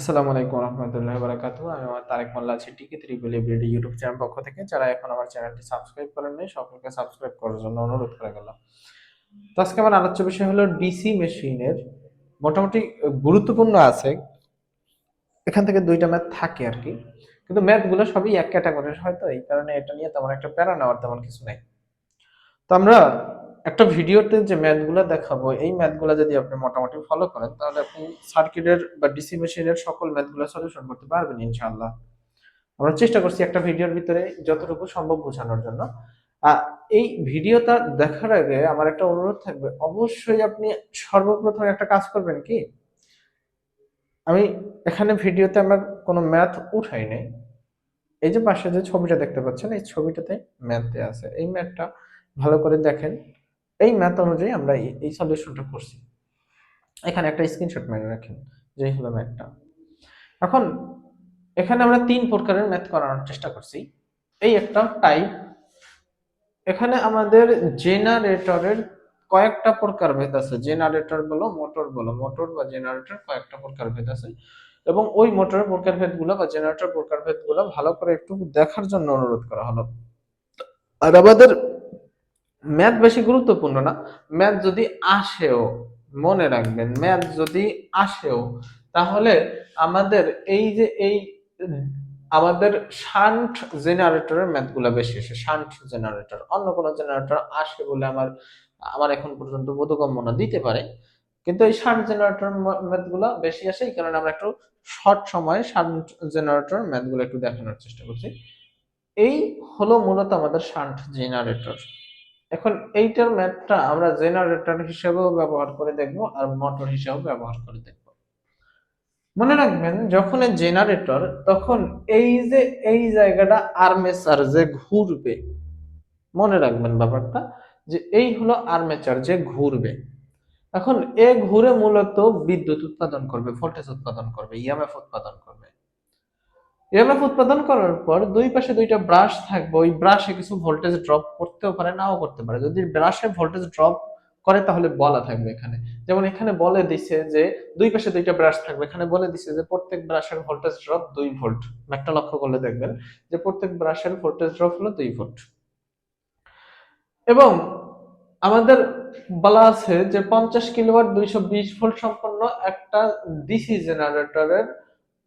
আসসালামু আলাইকুম রহমতুল্লাহ বারাকাতু আমি আমার তারেক মোল্লা আছি টিকি ত্রিপুল এভরিডে ইউটিউব চ্যানেল পক্ষ থেকে, যারা এখন আমার চ্যানেলটি সাবস্ক্রাইব করেননি, সকলকে সাবস্ক্রাইব করার জন্য অনুরোধ করা গেল তো আজকে আমার আলোচ্য বিষয় হলো ডিসি মেশিনের মোটামুটি গুরুত্বপূর্ণ আছে। এখান থেকে দুইটা ম্যাথ থাকে আর কি। কিন্তু ম্যাথগুলো সবই এক ক্যাটাগরির হয়তো এই কারণে এটা নিয়ে তেমন একটা প্যারা নেওয়ার তেমন কিছু নেই। তো আমরা একটা ভিডিওতে যে ম্যাথগুলো দেখাবো, এই ম্যাথগুলো যদি আপনি মোটামুটি ফলো করেন, তাহলে আপনি সার্কিটের বা ডিসি মেশিনের সকল ম্যাথগুলো সলিউশন করতে পারবেন ইনশাআল্লাহ। আমরা চেষ্টা করছি একটা ভিডিওর ভিতরে যতটুকু সম্ভব বোঝানোর জন্য। এই ভিডিওটা দেখার আগে আমার একটা অনুরোধ থাকবে, অবশ্যই আপনি সর্বপ্রথম একটা কাজ করবেন কি, আমি এখানে ভিডিওতে আমরা কোনো ম্যাথ উঠাই নাই। এই যে পাশে যে ছবিটা দেখতে পাচ্ছেন, এই ছবিটাতে ম্যাথ দেওয়া আছে। এই ম্যাথটা ভালো করে দেখেন এই ম্যাথ অনুযায়ী আমরা এই- সলিউশনটা করছি। এখানে একটা স্ক্রিনশট মেরে রাখেন, যে হলো ম্যাথটা এখন, এখানে আমরা তিন প্রকারের ম্যাথ করানোর চেষ্টা করছি। এই একটা টাইপ এখানে আমাদের জেনারেটরের কয়েকটা প্রকার ভেদ আছে। জেনারেটর বলো মোটর বলো মোটর বা জেনারেটর কয়েকটা প্রকার ভেদ আছে। এবং ওই মোটরের প্রকার ভেদগুলো বা জেনারেটর প্রকার ভেদগুলো ভালো করে একটু দেখার জন্য অনুরোধ করা হলো। আর আমাদের ম্যাথ বেশি গুরুত্বপূর্ণ না। ম্যাথ যদি আসেও, মনে রাখবেন, ম্যাথ যদি আসেও, তাহলে আমাদের এই যে এই আমাদের শান্ট জেনারেটরের ম্যাথগুলো বেশি আসে, শান্ট জেনারেটর। অন্য কোনো জেনারেটর আসে বলে আমার আমার এখন পর্যন্ত বোধগম্য না, দিতে পারে। কিন্তু এই শান্ট জেনারেটর ম্যাথগুলো বেশি আসে, এই কারণে আমরা একটু শর্ট সময়ে শান্ট জেনারেটর ম্যাথগুলো একটু দেখানোর চেষ্টা করছি। এই হলো মূলত আমাদের শান্ট জেনারেটর। এখন এইটার ম্যাথটা আমরা জেনারেটর হিসেবেও ব্যবহার করে দেখব আর মোটর হিসেবেও ব্যবহার করে দেখব। মনে রাখবেন, যখন জেনারেটর, তখন এই যে, এই জায়গাটা আর্মেচার যে ঘুরবে, মনে রাখবেন ব্যাপারটা, যে এই হলো আর্মেচার যে ঘুরবে। এখন এ ঘুরে মূলত বিদ্যুৎ উৎপাদন করবে, ভোল্টেজ উৎপাদন করবে ইএমএফ উৎপাদন করবে। ইএমএফ উৎপাদন করার পর দুই পাশে দুইটা ব্রাশ থাকবে। ওই ব্রাশে কিছু ভোল্টেজ ড্রপ করতেও পারে, নাও করতে পারে। যদি ব্রাশে ভোল্টেজ ড্রপ করে, তাহলে বলা থাকবে এখানে। যেমন এখানে বলে দিছে যে দুই পাশে দুইটা ব্রাশ থাকবে। এখানে বলে দিছে যে প্রত্যেক ব্রাশের ভোল্টেজ ড্রপ দুই ভোল্ট একটা লক্ষ্য করলে দেখবেন যে প্রত্যেক ব্রাশের ভোল্টেজ ড্রপ হলো দুই ভোল্ট এবং আমাদের বলা আছে যে পঞ্চাশ কিলোওয়াট দুইশো বিশ ভোল্ট সম্পন্ন একটা ডিসি জেনারেটরের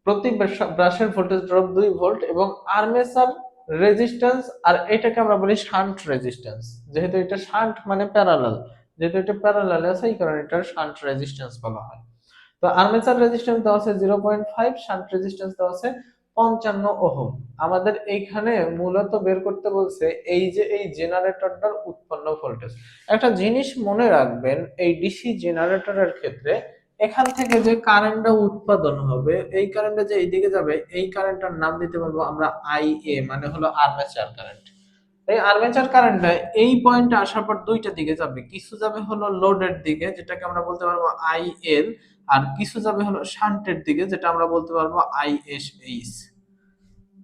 প্রতি ব্রাশ- ব্রাশের ভোল্টেজ ড্রপ দুই ভোল্ট এবং আর্মেচার রেজিস্ট্যান্স আর এটাকে আমরা বলি শান্ট রেজিস্ট্যান্স যেহেতু এটা শান্ট মানে প্যারালাল যেহেতু এটা প্যারালাল আছে, এই কারণে এটার শান্ট রেজিস্ট্যান্স বলা হয়। তো আর্মেচার রেজিস্ট্যান্স দেওয়া আছে zero point five shunt resistance দেওয়া আছে পঞ্চান্ন ওহম। আমাদের এইখানে মূলত বের করতে বলছে এই যে এই জেনারেটরটার উৎপন্ন ভোল্টেজ একটা জিনিস মনে রাখবেন, এই ডিসি জেনারেটরের ক্ষেত্রে এখান থেকে যে কারেন্টটা উৎপাদন হবে, এই কারেন্টটা যে এইদিকে যাবে, এই কারেন্টটার নাম দিতে পারব আমরা আই এ মানে হলো আর্মেচার কারেন্ট এই আর্মেচার কারেন্টটা এই পয়েন্টে আসার পর দুইটা দিকে যাবে। কিছু যাবে হলো লোডের দিকে, যেটাকে আমরা বলতে পারব আই এল আর কিছু যাবে হলো শান্টের দিকে, যেটা আমরা বলতে পারব আই এস এইচ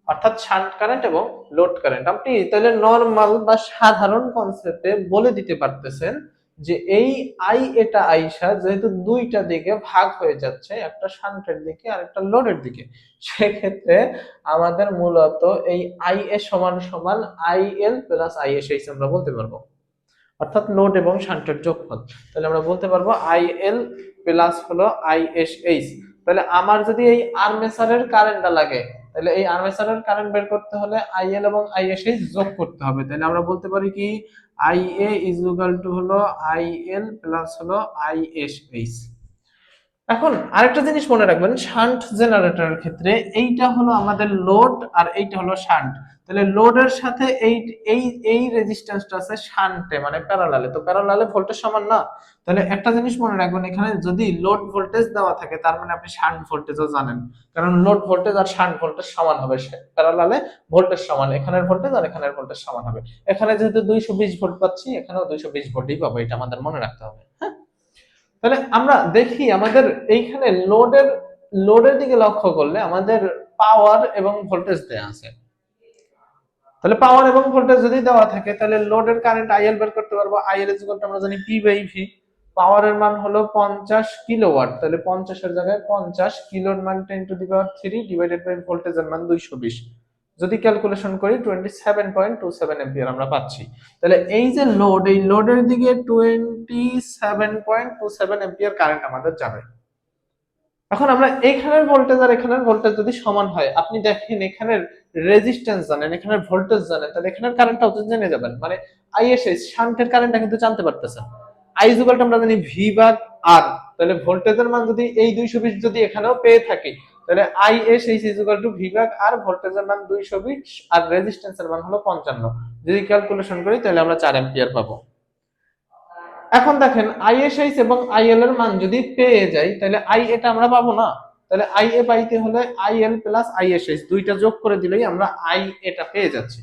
অর্থাৎ শান্ট কারেন্ট এবং লোড কারেন্ট আপনি তাহলে নর্মাল বা সাধারণ কনসেপ্টে বলে দিতে পারতেছেন যে এই আই এটা আইসা যেহেতু দুইটা দিকে ভাগ হয়ে যাচ্ছে, একটা শান্টের দিকে আর একটা লোডের দিকে, সেক্ষেত্রে আমাদের মূলত এই আই এ সমান সমান I L plus I S H আমরা বলতে পারব। অর্থাৎ লোড এবং শান্টের যোগফল। তাহলে আমরা বলতে পারব আই এল প্লাস হলো আই এস এইচ। তাহলে আমার যদি এই আর্মেচারের কারেন্টটা লাগে, তাহলে এই আর্মেচারের কারেন্ট বের করতে হলে আইএল এবং আইএসএইচ যোগ করতে হবে। তাহলে আমরা বলতে পারি কি? আইএ ইজ ইকুয়াল টু হলো আইএল প্লাস হলো আইএসএইচ এখন আরেকটা জিনিস মনে রাখবেন শান্ট জেনারেটরের ক্ষেত্রে এইটা হলো আমাদের লোড আর এইটা হলো শান্ট তাহলে লোডের সাথে এই এই এই রেজিস্ট্যান্সটা আছে শান্টে মানে প্যারালালে তো প্যারালালে ভোল্টেজ সমান না। তাহলে একটা জিনিস মনে রাখবেন এখানে, যদি লোড ভোল্টেজ দেওয়া থাকে, তার মানে আপনি শান্ট ভোল্টেজও জানেন। কারণ লোড ভোল্টেজ আর শান্ট ভোল্টেজ সমান হবে। প্যারালালে ভোল্টেজ সমান, এখানের ভোল্টেজ আর এখানের ভোল্টেজ সমান হবে। এখানে যেহেতু দুইশো বিশ ভোল্ট পাচ্ছি, এখানেও দুইশো বিশ ভোল্টই পাবো, এটা আমাদের মনে রাখতে হবে। হ্যাঁ? তাহলে আমরা দেখি আমাদের এইখানে লোডের লোডের দিকে লক্ষ্য করলে আমাদের পাওয়ার এবং ভোল্টেজ দেওয়া আছে। তাহলে পাওয়ার এবং ভোল্টেজ যদি দেওয়া থাকে, তাহলে লোডের কারেন্ট আইএল বের করতে পারব। আইএল ইজ আমরা জানি পি বাই ভি পাওয়ারের মান হলো পঞ্চাশ কিলোওয়াট তাহলে পঞ্চাশের জায়গায় পঞ্চাশ কিলোর মান ten to the power three divided by ভোল্টেজের মান দুইশো বিশ। যদি ক্যালকুলেশন করি twenty seven point two seven ampere আমরা পাচ্ছি। তাহলে এই যে লোড এই লোডের দিকে twenty seven point two seven ampere current আমাদের যাবে। এখন আমরা এখানের ভোল্টেজ আর এখানের ভোল্টেজ যদি সমান হয়, আপনি দেখেন এখানের রেজিস্ট্যান্স জানেন, এখানের ভোল্টেজ জানেন, তাহলে এখানের কারেন্টটাও তো জেনে যাবেন। মানে আইএসএস শান্টের কারেন্টটা কিন্তু জানতে পারতেছেন। আই আমরা জানি ভি ভাগ আর তাহলে ভোল্টেজের মান যদি এই দুইশো বিশ যদি এখানেও পেয়ে থাকি তাহলে I S H is equal to V ভাগ আর ভোল্টেজের মান দুইশো বিশ আর রেজিস্ট্যান্সের মান হলো পঞ্চান্ন। যদি ক্যালকুলেশন করি, তাহলে আমরা চার এম্পিয়ার পাবো। এখন দেখেন আইএসআইস এবং আই এল এর মান যদি পেয়ে যাই, তাহলে আই এটা আমরা পাবো না। তাহলে আই এ পাইতে হলে I L plus I S H দুইটা যোগ করে দিলেই আমরা আই এটা পেয়ে যাচ্ছি।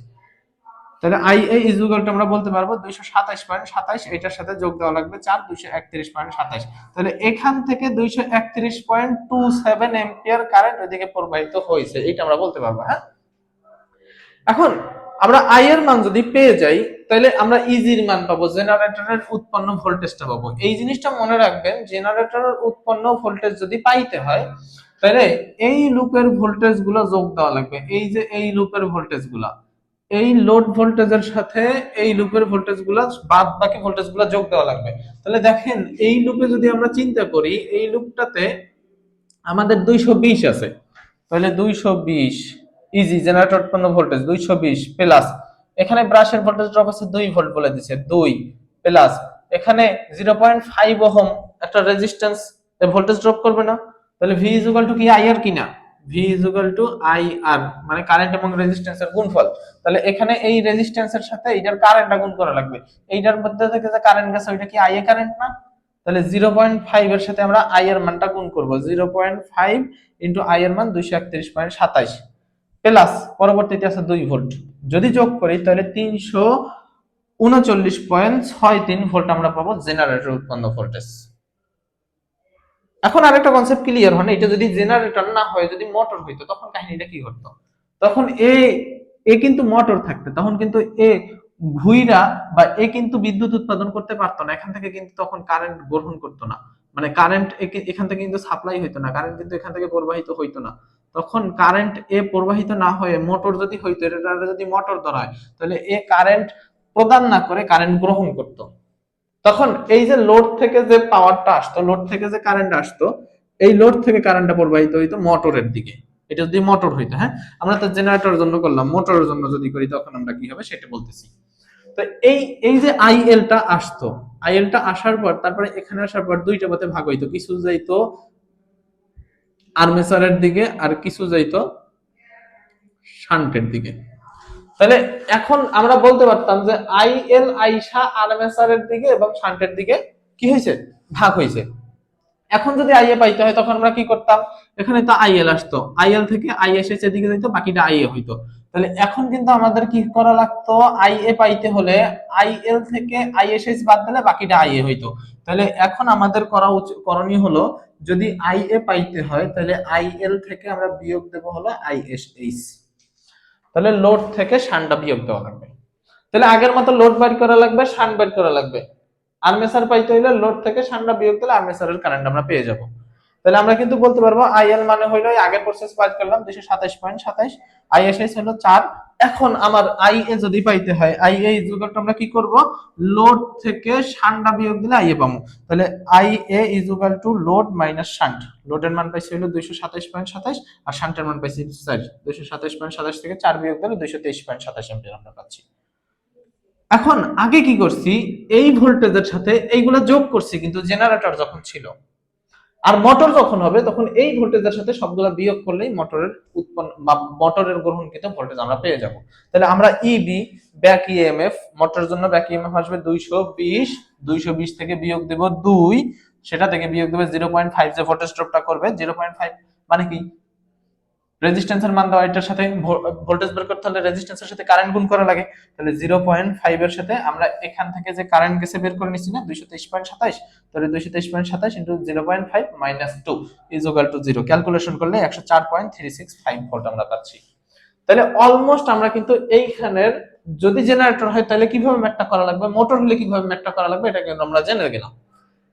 তাহলে আই এ ইজুগালটা আমরা বলতে পারব দুইশো সাতাইশ পয়েন্ট সাতাইশ, এটার সাথে যোগ দেওয়া লাগবে চার, দুইশো একত্রিশ পয়েন্ট সাতাইশ। তাহলে এখান থেকে দুইশো একত্রিশ point two seven ampere current ওইদিকে প্রবাহিত হয়েছে এটা আমরা বলতে পারব হ্যাঁ? এখন আমরা আই এর মান যদি পেয়ে যাই, তাহলে আমরা ইজির মান পাবো জেনারেটরের উৎপন্ন ভোল্টেজটা পাবো। এই জিনিসটা মনে রাখবেন জেনারেটরের উৎপন্ন ভোল্টেজ যদি পাইতে হয়, তাহলে এই লুপের ভোল্টেজগুলো যোগ দেওয়া লাগবে। এই যে এই লুপের ভোল্টেজগুলা এই লোড ভোল্টেজের সাথে এই লুপের ভোল্টেজগুলা বাদ বাকি ভোল্টেজগুলা যোগ দেওয়া লাগবে। তাহলে দেখেন, এই লুপে যদি আমরা চিন্তা করি, এই লুপটাতে আমাদের দুইশো বিশ আছে। তাহলে দুইশো বিশ ইজি জেনারেটর উৎপন্ন ভোল্টেজ দুইশো বিশ প্লাস এখানে ব্রাশের ভোল্টেজ ড্রপ আছে দুই ভোল্ট বলে দিছে, দুই প্লাস এখানে জিরো পয়েন্ট ফাইভ ওহম একটা রেজিস্ট্যান্স ভোল্টেজ ড্রপ করবে না। তাহলে ভি ইজুগাল টু কি আই আর কিনা? V is equal to I R মানে কারেন্ট এবং রেজিস্ট্যান্সের গুণফল। তাহলে এখানে এই রেজিস্ট্যান্সের সাথে এইটার কারেন্টটা গুণ করা লাগবে। এইটার মধ্যে থেকে যে কারেন্ট গেছে, ওইটা কি আই এ কারেন্ট না? তাহলে জিরো পয়েন্ট ফাইভ এর সাথে আমরা আই এর মানটা গুণ করব। Zero point five into I এর মান দুইশো একত্রিশ পয়েন্ট সাতাইশ। প্লাস পরবর্তীতে আছে দুই ভোল্ট যদি যোগ করি, তাহলে তিনশো উনচল্লিশ পয়েন্ট ছয় তিন ভোল্ট আমরা পাবো জেনারেটর উৎপন্ন ভোল্টেজ এখন আরেকটা কনসেপ্ট ক্লিয়ার হয় এটা যদি জেনারেটর না হয়, যদি মোটর হইতো, তখন কাহিনীটা কি ঘটতো? তখন এ এ কিন্তু মোটর থাকতে, তখন কিন্তু এ ঘুইরা বা এ কিন্তু বিদ্যুৎ উৎপাদন করতে পারতো না, এখান থেকে কিন্তু তখন কারেন্ট গ্রহণ করতো না। মানে কারেন্ট এখান থেকে কিন্তু সাপ্লাই হইতো না কারেন্ট কিন্তু এখান থেকে প্রবাহিত হইতো না। তখন কারেন্ট এ প্রবাহিত না হয়ে মোটর যদি হইতো, এটা যদি মোটর ধরা হয় তাহলে এ কারেন্ট প্রদান না করে কারেন্ট গ্রহণ করত। তখন এই যে লোড থেকে যে পাওয়ারটা আসতো লোড থেকে যে কারেন্ট আসতো, এই লোড থেকে কারেন্টটা প্রবাহিত হইতো মোটরের দিকে। এটা যদি মোটর হইতো হ্যাঁ? আমরা তো জেনারেটরের জন্য করলাম মোটরের জন্য যদি করি, তখন আমরা কি হবে? সেটা বলতেছি। তো এই এই যে আইএলটা আসতো আইএলটা আসার পর, তারপরে এখানে আসার পর দুইটা পথে ভাগ হইতো। কিছু যাইতো আর্মেচারের দিকে আর কিছু যাইতো শান্টের দিকে। তাহলে এখন আমরা বলতে পারতাম যে আই এল আইসা আর্মেচারের দিকে এবং শান্টের দিকে কি হয়েছে? ভাগ হয়েছে। এখন যদি আইএ পাইতে হয় তখন আমরা কি করতাম? এখানে তো আই এল আসতো। আই এল থেকে আইএসএস এর দিকে যাইতো, বাকিটা আই এ হইতো। তাহলে এখন কিন্তু আমাদের কি করা লাগতো? আই এ পাইতে হলে আই এল থেকে আইএসএস বাদ দিলে বাকিটা আই এ হইতো। তাহলে এখন আমাদের করা উচিত করণীয় হলো, যদি আই এ পাইতে হয়, তাহলে আই এল থেকে আমরা বিয়োগ দেব হলো আইএসএইচ তাহলে লোড থেকে শানটা বিয়োগ দেওয়া লাগবে। তাহলে আগের মতো লোড বাইর করা লাগবে, শান বাইর করা লাগবে। আর্মেসার পাইতে হইলে লোড থেকে শানটা বিয়োগ দিলে আর্মেসারের কারেন্ট আমরা পেয়ে যাব। তাহলে আমরা কিন্তু বলতে পারব আইএল মানে হইল আগের প্রসেস পাস করলাম দুইশো সাতাইশ পয়েন্ট সাতাইশ। আইএসএস হলো চার। এখন আমার আই এ যদি পাইতে হয় আইএ ইজুগালটা আমরা কি করব? লোড থেকে শান্ডা বিয়োগ দিলে আইএ পাবো। তাহলে IA is equal to load minus shunt লোডের মান পাইছি হলো দুইশো সাতাইশ পয়েন্ট সাতাইশ, আর শান্টের মান পাইছি চার। দুইশো সাতাইশ পয়েন্ট সাতাইশ থেকে চার বিয়োগ দিলে দুইশো তেইশ পয়েন্ট সাতাইশ এম্পিয়ার আমরা পাচ্ছি। এখন আগে কি করছি? এই ভোল্টেজের সাথে এইগুলা যোগ করছি, কিন্তু জেনারেটর যখন ছিল আর মটর যখন হবে, তখন এই ভোল্টেজের সাথে সবগুলো বিয়োগ করলেই মটরের উৎপন্ন বা গ্রহণ গ্রহণকৃত ভোল্টেজ আমরা পেয়ে যাব। তাহলে আমরা ইবি ব্যাক ইএমএফ মোটরের জন্য ব্যাক ইএমএফ আসবে দুইশো বিশ দুইশো বিশ থেকে বিয়োগ দেব দুই, সেটা থেকে বিয়োগ দেবে জিরো পয়েন্ট ফাইভ যে ভোল্টেজ ড্রপটা করবে জিরো পয়েন্ট ফাইভ মানে কি? রেজিস্ট্যান্সের মান দেওয়া, এটার সাথে ভোল্টেজ বের করতে হলে রেজিস্ট্যান্সের সাথে কারেন্ট গুণ করা লাগে। তাহলে জিরো পয়েন্ট ফাইভ এর সাথে আমরা এখান থেকে যে কারেন্ট গেছে বের করে নিচ্ছি না, দুইশো তেইশ পয়েন্ট সাতাইশ, তাহলে দুইশো তেইশ পয়েন্ট সাতাইশ into zero point five minus two is equal to zero calculation করলে একশো চার point three six five volt আমরা পাচ্ছি। তাহলে অলমোস্ট আমরা কিন্তু এইখানের যদি জেনারেটর হয়, তাহলে কীভাবে ম্যাটটা করা লাগবে? মোটর হলে কীভাবে ম্যাটটা করা লাগবে? এটা কিন্তু আমরা জেনে গেলাম।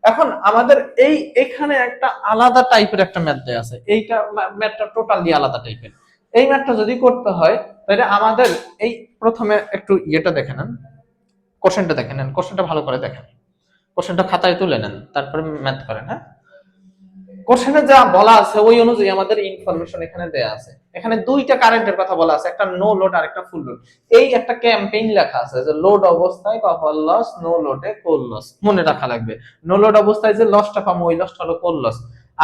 এখন আমাদের এই এখানে একটা আলাদা টাইপের একটা ম্যাথ দেয়া আছে। এইটা ম্যাথটা টোটালি আলাদা টাইপের এই ম্যাথটা যদি করতে হয়, তাহলে আমাদের এই প্রথমে একটু ইয়েটা দেখে নেন। কোশ্চেনটা দেখে নেন। কোশ্চেনটা ভালো করে দেখেন। কোশ্চেনটা খাতায় তুলে নেন। তারপরে ম্যাথ করেন হ্যাঁ? কোশ্চেনে যা বলা আছে, ওই অনুযায়ী আমাদের ইনফরমেশন এখানে দেয়া আছে। এখানে দুইটা কারেন্টের কথা বলা আছে, একটা নো লোড আর একটা ফুল লোড এই একটা ক্যাম্পেইন লেখা আছে যে লোড অবস্থায় কপার লস নো লোডে কোল লস মনে রাখা লাগবে নো লোড অবস্থায় যে লসটা পাবো, ওই লসটা হলো কোল লস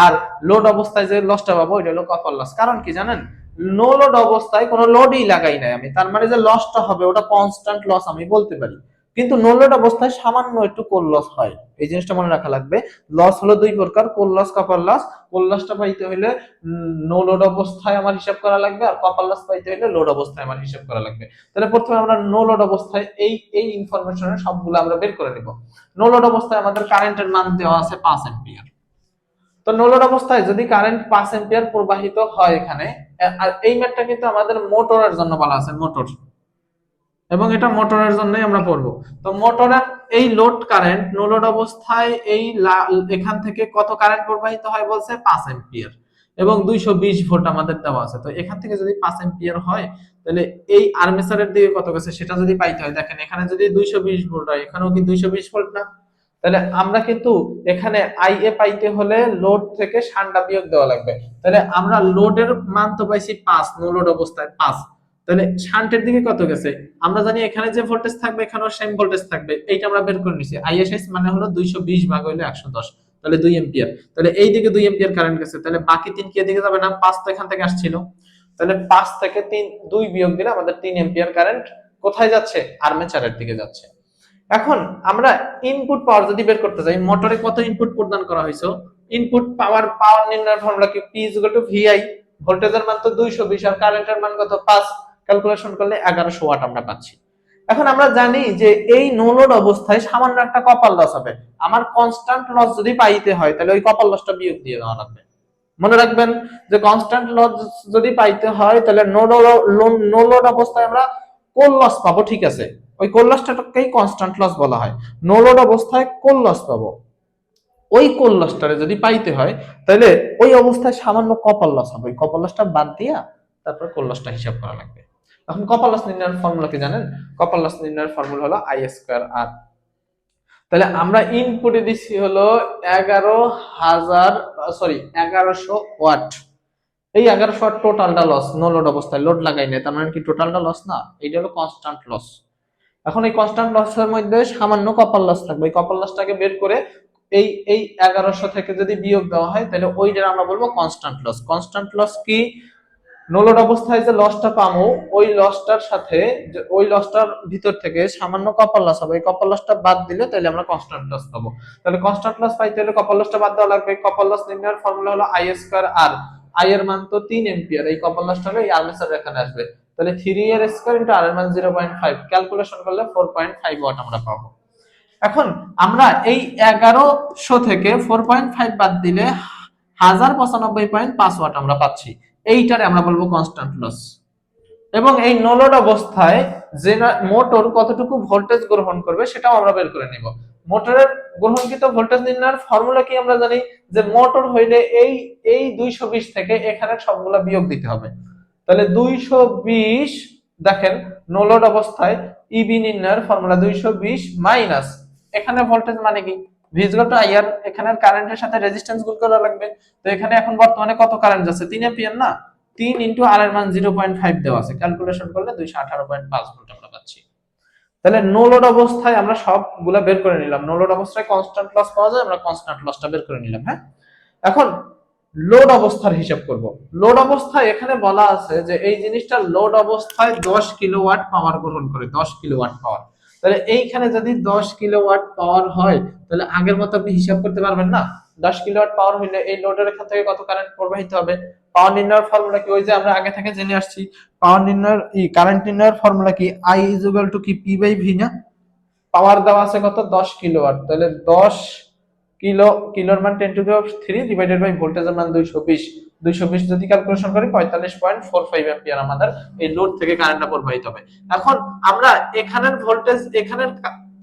আর লোড অবস্থায় যে লসটা পাবো, ওইটা হলো কপার লস কারণ কি জানেন? নো লোড অবস্থায় কোনো লোডই লাগাই নাই আমি। তার মানে যে লসটা হবে, ওটা কনস্ট্যান্ট লস আমি বলতে পারি। কিন্তু নো লোড অবস্থায় সামান্য একটু কোল লস হয়। এই জিনিসটা মনে রাখা লাগবে। লস হলো দুই প্রকার core loss copper loss core লসটা পাইতে হলে নো লোড অবস্থায় আমার হিসাব করা লাগবে আর কপার লস পাইতে হলে লোড অবস্থায় আমার হিসাব করা লাগবে। তাহলে প্রথমে আমরা নো লোড অবস্থায় এই এই ইনফরমেশনের সবগুলো আমরা বের করে নিব। নো লোড অবস্থায় আমাদের কারেন্টের মান দেওয়া আছে পাঁচ এম্পিয়ার তো নো লোড অবস্থায় যদি কারেন্ট পাঁচ এম্পিয়ার প্রবাহিত হয় এখানে আর এই ম্যাটটা কিন্তু আমাদের মোটরের জন্য বলা আছে মোটর এবং এটা মোটরের জন্যই আমরা পড়ব। তো মোটরের এই লোড কারেন্ট নো লোড অবস্থায় এই এখান থেকে কত কারেন্ট প্রবাহিত হয় বলছে? পাঁচ এম্পিয়ার এবং দুইশো বিশ ভোল্ট আমাদের দেওয়া আছে। তো এখান থেকে যদি পাঁচ এম্পিয়ার হয় তাহলে এই আর্মেচারের দিকে কত গেছে সেটা যদি পাইতে হয় দেখেন এখানে যদি দুইশো বিশ ভোল্ট হয় এখানেও কি দুইশো বিশ ভোল্ট না? তাহলে আমরা কিন্তু এখানে আই এ পাইতে হলে লোড থেকে সান্ডা বিয়োগ দেওয়া লাগবে। তাহলে আমরা লোডের মান তো পাইছি পাঁচ নো লোড অবস্থায় পাঁচ। তাহলে শান্টের দিকে কত গেছে? আমরা জানি এখানে যে ভোল্টেজ থাকবে, এখানেও সেম ভোল্টেজ থাকবে। এইটা আমরা বের করে নিছি। আইএসএস মানে হলো দুইশো বিশ ভাগ হইলে একশো দশ। তাহলে দুই এম্পিয়ার তাহলে এই দিকে দুই এম্পিয়ার কারেন্ট গেছে। তাহলে বাকি তিন কি এদিকে যাবে না? পাঁচ তো এখান থেকে আসছিল। তাহলে পাঁচ থেকে তিন, দুই বিয়োগ দিলে আমাদের তিন এম্পিয়ার কারেন্ট কোথায় যাচ্ছে? আর্মেচারের দিকে যাচ্ছে। এখন আমরা ইনপুট পাওয়ার যদি বের করতে যাই মোটরে কত ইনপুট প্রদান করা হয়েছে? ইনপুট পাওয়ার পাওয়ার নির্ণয়ের ফর্মুলা কি? পি ইজ ভিআই ভোল্টেজের মান তো দুইশো বিশ আর কারেন্টের মান কত? পাঁচ। ক্যালকুলেশন করলে এগারোশো ওয়াট আমরা পাচ্ছি। এখন আমরা জানি যে এই নো লোড অবস্থায় সামান্য একটা কপার লস হবে। আমার কনস্ট্যান্ট লস যদি পাইতে হয়, তাহলে ওই কপার লসটা বিয়োগ দিয়ে দেওয়া লাগবে। মনে রাখবেন যে কনস্ট্যান্ট লস যদি পাইতে হয়, তাহলে নো নো অবস্থায় আমরা কোল লস পাবো, ঠিক আছে? ওই কোল লসটাকেই কনস্ট্যান্ট লস বলা হয়। নোলোড অবস্থায় কোল লস পাবো। ওই কোল লসটারে যদি পাইতে হয়, তাহলে ওই অবস্থায় সামান্য কপাল লস হবে। ওই কপার লসটা বাদ দিয়া তারপর কোল লসটা হিসাব করা লাগবে। এখন কপার লস নির্ণয়ের ফর্মুলা কি জানেন? কপার লস নির্ণয়ের ফর্মুলা হলো আই স্কোয়ার আর তাহলে আমরা ইনপুটে দিচ্ছি হলো এগারো হাজার সরি এগারোশো ওয়াট। এই এগারোশো ওয়াট টোটালটা লস নো লোড অবস্থায়। লোড লাগাই নাই, তার মানে কি টোটালটা লস না? এইটা হলো কনস্ট্যান্ট লস এখন এই কনস্ট্যান্ট লসের মধ্যে সামান্য কপার লস থাকবে। এই কপার লসটাকে বের করে এই এই এগারোশো থেকে যদি বিয়োগ দেওয়া হয়, তাহলে ওইটা আমরা বলব কনস্ট্যান্ট লস কনস্ট্যান্ট লস কি? নোলোড অবস্থায় যে লসটা পামো, ওই লসটার সাথে ওই লসটার ভিতর থেকে সামান্য কপার লস হবে। এই কপার লসটা বাদ দিলে তাহলে আমরা কনস্ট্যান্ট লস পাবো। তাহলে কনস্ট্যান্ট লস পাইতে হলে কপার লসটা বাদ দেওয়া লাগবে। কপার লস নির্ণয়ের ফর্মুলা হলো আই স্কোয়ার আর আই এর মান তো তিন এম্পিয়ার এই কপার লসটা হলো এই আর্মেচার এখানে আসবে। তাহলে থ্রি এর স্কোয়ার ইন্টু আর এর মান জিরো পয়েন্ট ফাইভ ক্যালকুলেশন করলে ফোর পয়েন্ট ফাইভ ওয়াট আমরা পাবো। এখন আমরা এই এগারোশো থেকে ফোর পয়েন্ট ফাইভ বাদ দিলে হাজার পঁচানব্বই পয়েন্ট পাঁচ ওয়াট আমরা পাচ্ছি। এইটারে আমরা বলব কনস্ট্যান্ট লস এবং এই নোলোড অবস্থায় যে মোটর কতটুকু ভোল্টেজ গ্রহণ করবে সেটাও আমরা বের করে নিব। মোটরের গ্রহণকৃত ভোল্টেজ নির্ণয়ের ফর্মুলা কি আমরা জানি? যে মোটর হইলে এই এই দুইশো বিশ থেকে এখানে সবগুলা বিয়োগ দিতে হবে। তাহলে দুইশো বিশ, দেখেন, নোলোড অবস্থায় ইবি নির্ণয়ের ফর্মুলা দুইশো বিশ মাইনাস এখানে ভোল্টেজ মানে কি? ভিজুয়াল টু আইআর এখানের কারেন্টের সাথে রেজিস্ট্যান্স গুণ করা লাগবে। তো এখানে এখন বর্তমানে কত কারেন্ট যাচ্ছে? তিন এম্পিয়ার না? তিন ইন্টু আর এর মান জিরো পয়েন্ট ফাইভ দেওয়া আছে। ক্যালকুলেশন করলে দুইশো আঠারো পয়েন্ট পাঁচ ভোল্ট আমরা পাচ্ছি। তাহলে নো লোড অবস্থায় আমরা সবগুলা বের করে নিলাম। নো লোড অবস্থায় কনস্ট্যান্ট লস পাওয়া যায়, আমরা কনস্ট্যান্ট লসটা বের করে নিলাম হ্যাঁ? এখন লোড অবস্থার হিসাব করব। লোড অবস্থায় এখানে বলা আছে যে এই জিনিসটা লোড অবস্থায় দশ কিলোওয়াট পাওয়ার গ্রহণ করে, দশ কিলোওয়াট পাওয়ার তাহলে এইখানে যদি দশ কিলোওয়াট পাওয়ার হয়, তাহলে আগের মতো আপনি হিসাব করতে পারবেন না? দশ কিলোওয়াট পাওয়ার হইলে এই লোডের এখান থেকে কত কারেন্ট প্রবাহিত হবে? পাওয়ার নির্ণয়ের ফর্মুলা কি? ওই যে আমরা আগে থেকে জেনে আসছি পাওয়ার নির্ণয়ের কারেন্ট নির্ণয়ের ফর্মুলা কি? আই ইজ টু কি? পি বাই ভি না? পাওয়ার দেওয়া আছে কত? দশ কিলোওয়াট। তাহলে দশ কিলো, কিলোর মান ten to the three divided by ভোল্টেজের মান দুইশো বিশ। দুইশো বিশ যদি ক্যালকুলেশন করি, পঁয়তাল্লিশ পয়েন্ট ফোর ফাইভ আমাদের এই লোড থেকে কারেন্টটা প্রবাহিত হবে। এখন আমরা এখানের ভোল্টেজ এখানের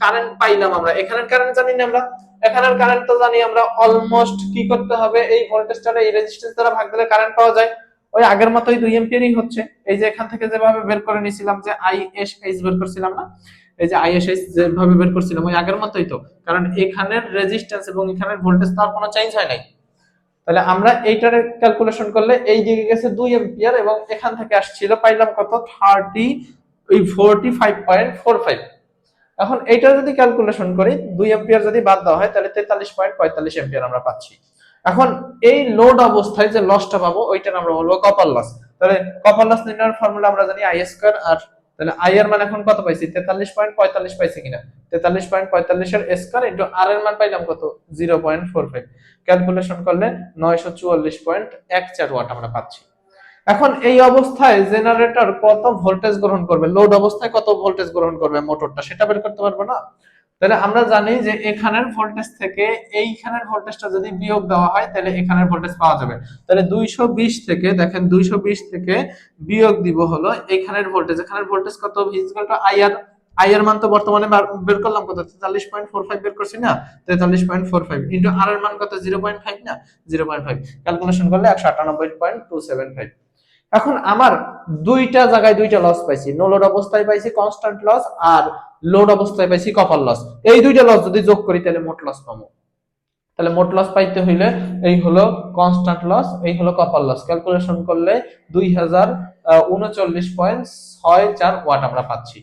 কারেন্ট পাইলাম আমরা। এখানের কারেন্ট জানি না আমরা। এখানের কারেন্ট তো জানি আমরা অলমোস্ট কি করতে হবে? এই ভোল্টেজটা এই রেজিস্ট্যান্স দ্বারা ভাগ দিলে কারেন্ট পাওয়া যায়। ওই আগের মতোই দুই এম্পিয়ারই হচ্ছে। এই যে এখান থেকে যেভাবে বের করে নিয়েছিলাম যে আই এস এইচ বের করছিলাম না? এই যে আইএসএইচ যেভাবে বের করছিলাম, ওই আগের মতোই তো। কারণ এখানের রেজিস্ট্যান্স এবং এখানের ভোল্টেজ তো আর কোনো চেঞ্জ হয় নাই। তাহলে আমরা এইটার ক্যালকুলেশন করলে এই দিকে গেছে দুই এম্পিয়ার এবং এখান থেকে আসছিল, পাইলাম কত? থার্টি ওই forty five point four five এখন এইটা যদি ক্যালকুলেশন করি, দুই এম্পিয়ার যদি বাদ দেওয়া হয়, তাহলে তেতাল্লিশ পয়েন্ট পঁয়তাল্লিশ এম্পিয়ার আমরা পাচ্ছি। এখন এই লোড অবস্থায় যে লসটা পাবো, ওইটার আমরা বলব কপার লস তাহলে কপার লস নির্ণয়ের ফর্মুলা আমরা জানি আই স্কোয়ার আর তাহলে আই এর মান এখন কত পাইছি? তেতাল্লিশ পয়েন্ট পঁয়তাল্লিশ পাইছি কিনা? তেতাল্লিশ পয়েন্ট পঁয়তাল্লিশের স্কোয়ার ইন্টু আর এর মান পাইলাম কত? Zero point four five. Calculation করলে নয়শো চুয়াল্লিশ পয়েন্ট এক চার ওয়াট আমরা পাচ্ছি। এখন এই অবস্থায় জেনারেটর কত ভোল্টেজ গ্রহণ করবে? লোড অবস্থায় কত ভোল্টেজ গ্রহণ করবে মোটরটা সেটা বের করতে পারব না? তাহলে আমরা জানি যে এখানের ভোল্টেজ থেকে এইখানের ভোল্টেজটা যদি বিয়োগ দেওয়া হয়, তাহলে এখানের ভোল্টেজ পাওয়া যাবে। তাহলে দুইশো বিশ থেকে, দেখেন দুইশো বিশ থেকে বিয়োগ দিব হলো এখানের ভোল্টেজ এখানের ভোল্টেজ কত? ইকুয়াল টু আইআর আইআর মান তো বর্তমানে বের করলাম কত? তেতাল্লিশ পয়েন্ট ফোর ফাইভ বের করছি না? তেতাল্লিশ point four five into R এর মান কত? জিরো পয়েন্ট ফাইভ না? জিরো পয়েন্ট ফাইভ ক্যালকুলেশন করলে একশো আটানব্বই পয়েন্ট টু সেভেন ফাইভ এখন আমার দুইটা জায়গায় দুইটা লস পাইছি। নো লোড অবস্থায় পাইছি কনস্ট্যান্ট লস আর লোড অবস্থায় পাইছি কপার লস এই দুইটা লস যদি যোগ করি, তাহলে মোট লস পাবো। তাহলে মোট লস পাইতে হইলে এই হলো কনস্ট্যান্ট লস এই হলো কপার লস ক্যালকুলেশন করলে দুই হাজার উনচল্লিশ পয়েন্ট ছয় চার ওয়াট আমরা পাচ্ছি।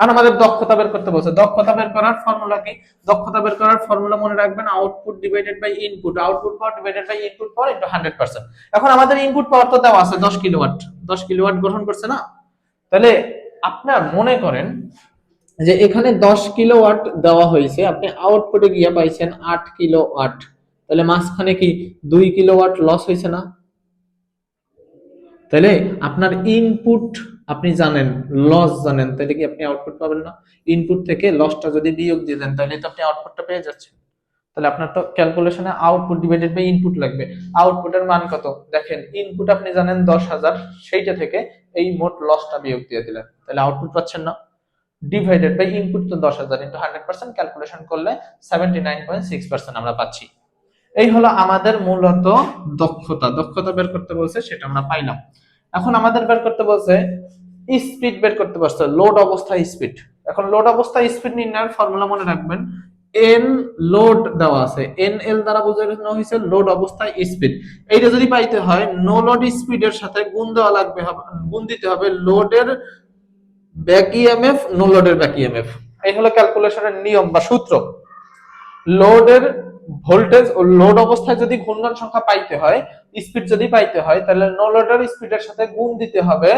আর আমাদের দক্ষতা বের করতে বলছে। দক্ষতা বের করার ফর্মুলা কি? দক্ষতা বের করার ফর্মুলা মনে রাখবেন output divided by input output power divided by input power into hundred percent এখন আমাদের ইনপুট পাওয়ার তো দেওয়া আছে দশ কিলোওয়াট দশ কিলোওয়াট গ্রহণ করছে না? তাহলে আপনার মনে করেন যে এখানে দশ কিলোওয়াট দেওয়া হয়েছে, আপনি আউটপুটে গিয়ে পাইছেন আট কিলোওয়াট তাহলে মাঝখানে কি দুই কিলোওয়াট লস হয়েছে না? তাহলে আপনার ইনপুট আপনি জানেন লস জানেন, তাহলে কি আপনি আউটপুট পাবেন না? ইনপুট থেকে লসটা যদি বিয়োগ দিয়ে দেন, তাহলে তো আপনি আউটপুটটা পেয়ে যাচ্ছেন। তাহলে আপনার তো ক্যালকুলেশনে আউটপুট ডিভাইডেড বাই ইনপুট লাগবে। আউটপুটের মান কত? দেখেন ইনপুট আপনি জানেন দশ হাজার, সেইটা থেকে এই মোট লসটা বিয়োগ দিয়ে দিলেন। তাহলে আউটপুট পাচ্ছেন না। ডিভাইডেড বাই ইনপুট তো দশ হাজার ইন্টু হান্ড্রেড পার্সেন্ট ক্যালকুলেশন করলে seventy nine point six percent আমরা পাচ্ছি। এই হলো আমাদের মূলত দক্ষতা। দক্ষতা বের করতে বলছে, সেটা আমরা পাইলাম। এখন আমাদের বের করতে বলছে স্পিড বের করতে বলছে লোড অবস্থা স্পিড এখন লোড অবস্থা স্পিড নির্ণয়ের ফর্মুলা মনে রাখবেন এন লোড দেওয়া আছে এন এল দ্বারা বোঝানো হয়েছে লোড অবস্থায় স্পিড এইটা যদি পাইতে হয় নো লোড স্পিডের সাথে গুণ দেওয়া লাগবে, গুণ দিতে হবে লোডের ব্যাক ইএমএফ নো লোডের ব্যাক ইএমএফ এই হলো ক্যালকুলেশনের নিয়ম বা সূত্র। লোডের ভোল্টেজ ও লোড অবস্থায় যদি ঘূর্ণন সংখ্যা পাইতে হয় স্পিড যদি পাইতে হয়, তাহলে নো লোডের স্পিডের সাথে গুণ দিতে হবে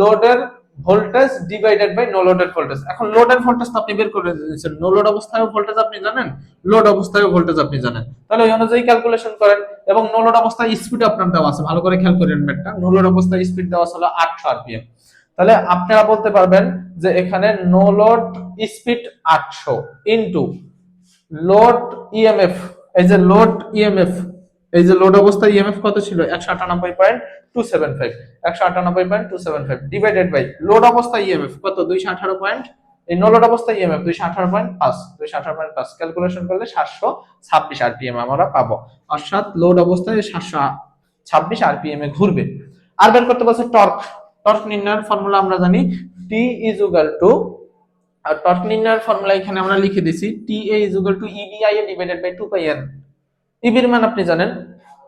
লোডের ভোল্টেজ ডিভাইডেড বাই নো লোডের ভোল্টেজ এখন লোডের ভোল্টেজ আপনি বের করে দিয়েছেন। নো লোড অবস্থায় ভোল্টেজ আপনি জানেন লোড অবস্থায় ভোল্টেজ আপনি জানেন। তাহলে ওই অনুযায়ী ক্যালকুলেশন করেন এবং নো লোড অবস্থায় স্পিড আপনার দেওয়া আছে। ভালো করে খেয়াল করেন ম্যাটটা নো লোড অবস্থায় স্পিড দেওয়া ছিল আটশো আরপিএম তাহলে আপনারা বলতে পারবেন যে এখানে নো লোড স্পিড আটশো ইন্টু লোড ইএমএফ এই যে লোড ইএমএফ এই যে লোড অবস্থা ইএমএফ কত ছিল? একশো আটানব্বই পয়েন্ট টু সেভেন ফাইভ একশো আটানব্বই point two seven five divided by load অবস্থা ইএমএফ কত? দুইশো আঠারো পয়েন্ট এই নো লোড অবস্থা ইএমএফ দুইশো আঠারো পয়েন্ট পাঁচ, দুইশো আঠারো পয়েন্ট পাঁচ ক্যালকুলেশন করলে সাতশো ছাব্বিশ আরপিএম আমরা পাবো। অর্থাৎ লোড অবস্থায় সাতশো ছাব্বিশ আরপিএম এ ঘুরবে। আর বের করতে বলছে টর্ক টর্ক নির্ণয়ের ফর্মুলা আমরা জানি টি ইজ ইকুয়াল টু আর টর্ক নির্ণয়ের ফর্মুলা এখানে আমরা লিখে দিছি T A is equal to EBI divided by two pi N ইবির মান আপনি জানেন,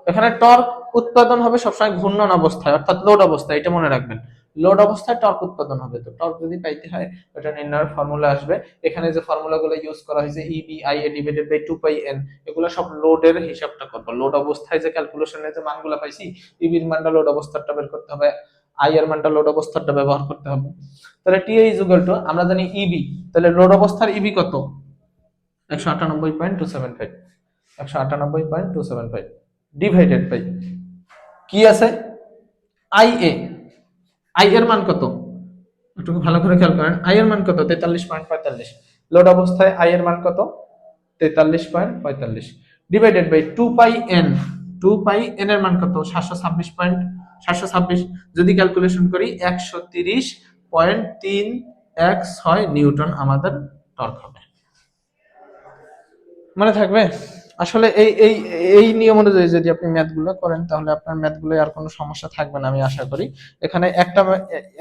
এখানে টর্ক উৎপাদন হবে সবসময় ঘূর্ণন অবস্থায়, অর্থাৎ লোড অবস্থায়, এটা মনে রাখবেন। লোড অবস্থায় টর্ক উৎপাদন হবে, তো টর্ক যদি পাইতে হয়, এটা নির্ণয়ের ফর্মুলা আসবে। এখানে যে ফর্মুলাগুলো ইউজ করা হয়েছে EBI A divided by two pi N এগুলো সব লোডের হিসাবটা করব। লোড অবস্থায় যে ক্যালকুলেশনে যে মানগুলো পাইছি ইবির মানটা লোড অবস্থাটা বের করতে হবে। আই এর মানটা লোড অবস্থাটা ব্যবহার করতে হবে। তাহলে টি ইজ ইকুয়াল টু আমরা জানি ইবি তাহলে লোড অবস্থার ইবি কত? একশো আটানব্বই পয়েন্ট টু সেভেন ফাইভ একশো আটানব্বই point two seven five divided by কি আছে? আই এ আই এর মান কত? একটু ভালো করে খেয়াল করেন। আই এর মান কত? তেতাল্লিশ পয়েন্ট পঁয়তাল্লিশ। লোড অবস্থায় আই এর মান কত? তেতাল্লিশ পয়েন্ট পঁয়তাল্লিশ। Divided by two pi N two pi N এর মান কত? সাতশো ছাব্বিশ পয়েন্ট সাতশো ছাব্বিশ। যদি ক্যালকুলেশন করি, একশো তিরিশ পয়েন্ট তিন এক ছয় নিউটন আমাদের টর্ক হবে। মনে থাকবে? আসলে এই এই এই নিয়ম অনুযায়ী যদি আপনি ম্যাথগুলো করেন, তাহলে আপনার ম্যাথগুলো আর কোনো সমস্যা থাকবে না, আমি আশা করি। এখানে একটা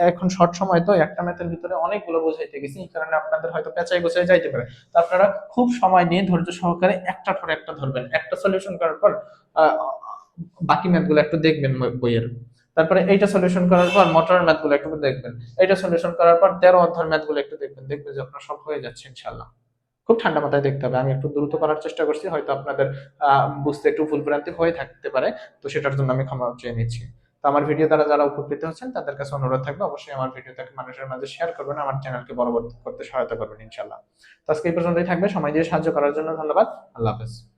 এখন শর্ট সময় তো, একটা ম্যাথের ভিতরে অনেকগুলো বোঝাইতে গেছি, এই কারণে আপনাদের হয়তো পেঁচাই গোছাই যাইতে পারে। তো আপনারা খুব সময় নিয়ে ধৈর্য সহকারে একটা পর একটা ধরবেন। একটা সলিউশন করার পর বাকি ম্যাথগুলো একটু দেখবেন বইয়ের। তারপরে এইটা সলিউশন করার পর মোটরের ম্যাথগুলো একটু দেখবেন। এইটা সলিউশন করার পর তেরো অধ্যায়ের ম্যাথগুলো একটু দেখবেন। দেখবেন যে আপনার সব হয়ে যাচ্ছে ইনশাল্লাহ খুব ঠান্ডা মাথায় দেখতে হবে। আমি একটু দ্রুত করার চেষ্টা করছি, হয়তো আপনাদের বুঝতে একটু ভুলভ্রান্তি হয়ে থাকতে পারে, তো সেটার জন্য আমি ক্ষমা চেয়ে নিচ্ছি। তো আমার ভিডিও দ্বারা যারা উপকৃত হচ্ছেন, তাদের কাছে অনুরোধ থাকবে, অবশ্যই আমার ভিডিওটাকে মানুষের মাঝে শেয়ার করবেন, আমার চ্যানেলকে বড় করতে সহায়তা করবেন ইনশাল্লাহ তো আজকে এই পর্যন্তই থাকবে। সময় দিয়ে সাহায্য করার জন্য ধন্যবাদ। আল্লাহ হাফেজ।